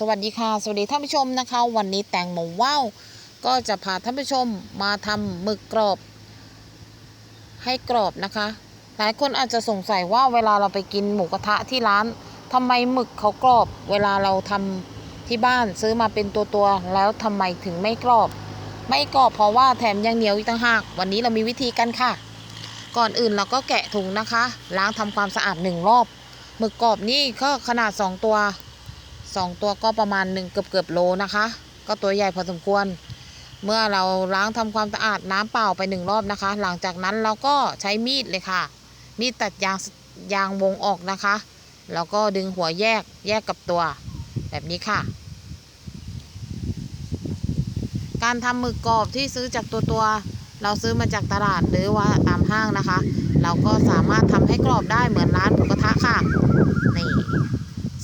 สวัสดีค่ะ สวัสดีท่านผู้ชมนะคะ วันนี้แตงโมว้าวก็จะพาท่านผู้ชมมาทำหมึกกรอบ ให้กรอบนะคะ หลายคนอาจจะสงสัยว่าเวลาเราไปกินหมูกระทะที่ร้านทำไมหมึกเขากรอบ เวลาเราทำที่บ้านซื้อมาเป็นตัวตัวๆแล้วทำไมถึงไม่กรอบ ไม่กรอบเพราะว่าแถมยังเหนียวอีกต่างหาก วันนี้เรามีวิธีกันค่ะ ก่อนอื่นเราก็แกะถุงนะคะ ล้างทำความสะอาดหนึ่งรอบหมึกกรอบนี่ก็ขนาดสองตัว สองตัวก็ประมาณหนึ่งเกือบเกือบโลนะคะ ก็ตัวใหญ่พอสมควร เมื่อเราล้างทำความสะอาดน้ำเปล่าไปหนึ่งรอบนะคะ หลังจากนั้นเราก็ใช้มีดเลยค่ะ มีดตัดยางยางวงออกนะคะ แล้วก็ดึงหัวแยกแยกกับตัว แบบนี้ค่ะ การทำหมึกกรอบที่ซื้อจากตัวตัว เราซื้อมาจากตลาดหรือว่าตามห้างนะคะ เราก็สามารถทำให้กรอบได้เหมือนร้านหมูกระทะค่ะ นี่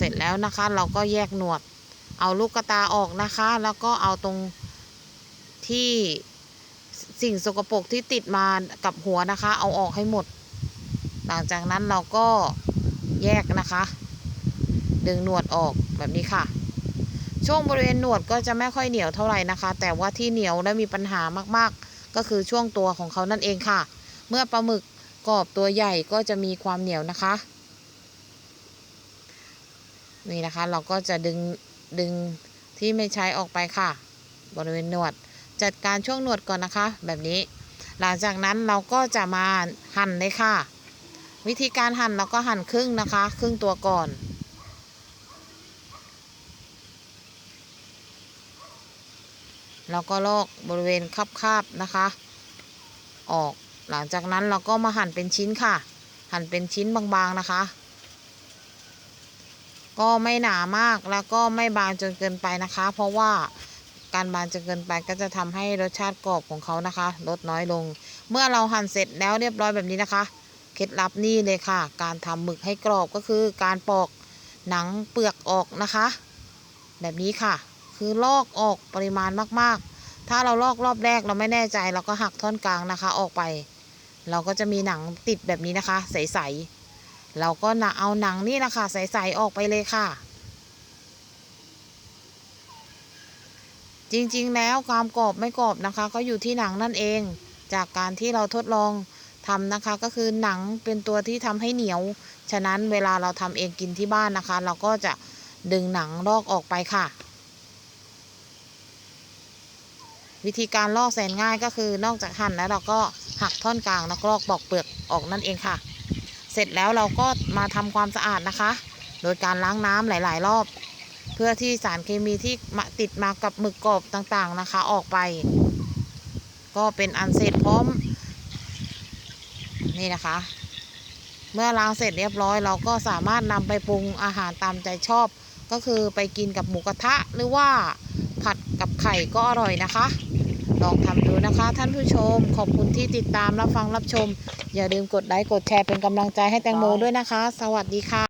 ร็จแล้วนะคะ เราก็แยกหนวด เอาลูกกระตาออกนะคะ แล้วก็เอาตรงที่สิ่งสกปรกที่ติดมากับหัวนะคะ เอาออกให้หมด หลังจากนั้นเราก็แยกนะคะ ดึงหนวดออกแบบนี้ค่ะ ช่วงบริเวณหนวดก็จะไม่ค่อยเหนียวเท่าไหร่นะคะ แต่ว่าที่เหนียวและมีปัญหามากๆ ก็คือช่วงตัวของเขานั่นเองค่ะ เมื่อปลาหมึกกรอบตัวใหญ่ก็จะมีความเหนียวนะคะ นี่นะคะ เราก็จะดึงดึงที่ไม่ใช้ออกไปค่ะ บริเวณหนวด จัดการช่วงหนวดก่อนนะคะ แบบนี้ หลังจากนั้นเราก็จะมาหั่นเลยค่ะ วิธีการหั่นเราก็หั่นครึ่งนะคะ ครึ่งตัวก่อนแล้วก็ลอกบริเวณคาบๆนะคะ ออกหลังจากนั้นเราก็มาหั่นเป็นชิ้นค่ะ หั่นเป็นชิ้นบางๆนะคะ ก็ไม่หนามากแล้วก็ไม่บางจนเกินไปนะคะ เพราะว่าการบางจนเกินไปก็จะทำให้รสชาติกรอบของเขานะคะ ลดน้อยลง เมื่อเราหั่นเสร็จแล้วเรียบร้อยแบบนี้นะคะ เคล็ดลับนี่เลยค่ะ การทำหมึกให้กรอบก็คือการปอกหนังเปลือกออกนะคะ แบบนี้ค่ะ คือลอกออกปริมาณมากๆ ถ้าเราลอกรอบแรกเราไม่แน่ใจ เราก็หักท่อนกลางนะคะออกไป เราก็จะมีหนังติดแบบนี้นะคะ ใสๆ เราก็นเอาหนังนี่นะคะใสๆออกไปเลยค่ะ จริงๆแล้วความกรอบไม่กรอบนะคะ ก็อยู่ที่หนังนั่นเอง จากการที่เราทดลองทำนะคะ ก็คือหนังเป็นตัวที่ทำให้เหนียว ฉะนั้นเวลาเราทำเองกินที่บ้านนะคะ เราก็จะดึงหนังลอกออกไปค่ะ วิธีการลอกแสนง่ายก็คือนอกจากหั่นแล้วเราก็หักท่อนกลางแล้วก็ลอกปอกเปลือกออกนั่นเองค่ะ เสร็จแล้วเราก็มาทำความสะอาดนะคะ โดยการล้างน้ำหลาย ๆ รอบ เพื่อที่สารเคมีที่มาติดมากับหมึกกรอบต่างๆนะคะ ออกไป ก็เป็นอันเสร็จพร้อม นี่นะคะ เมื่อล้างเสร็จเรียบร้อย เราก็สามารถนำไปปรุงอาหารตามใจชอบ ก็คือไปกินกับหมูกระทะหรือว่าผัดกับไข่ก็อร่อยนะคะ ลองทำดูนะคะ ท่านผู้ชม ขอบคุณที่ติดตามรับฟังรับชม อย่าลืมกดไลค์กดแชร์เป็นกำลังใจให้แตงโมด้วยนะคะ สวัสดีค่ะ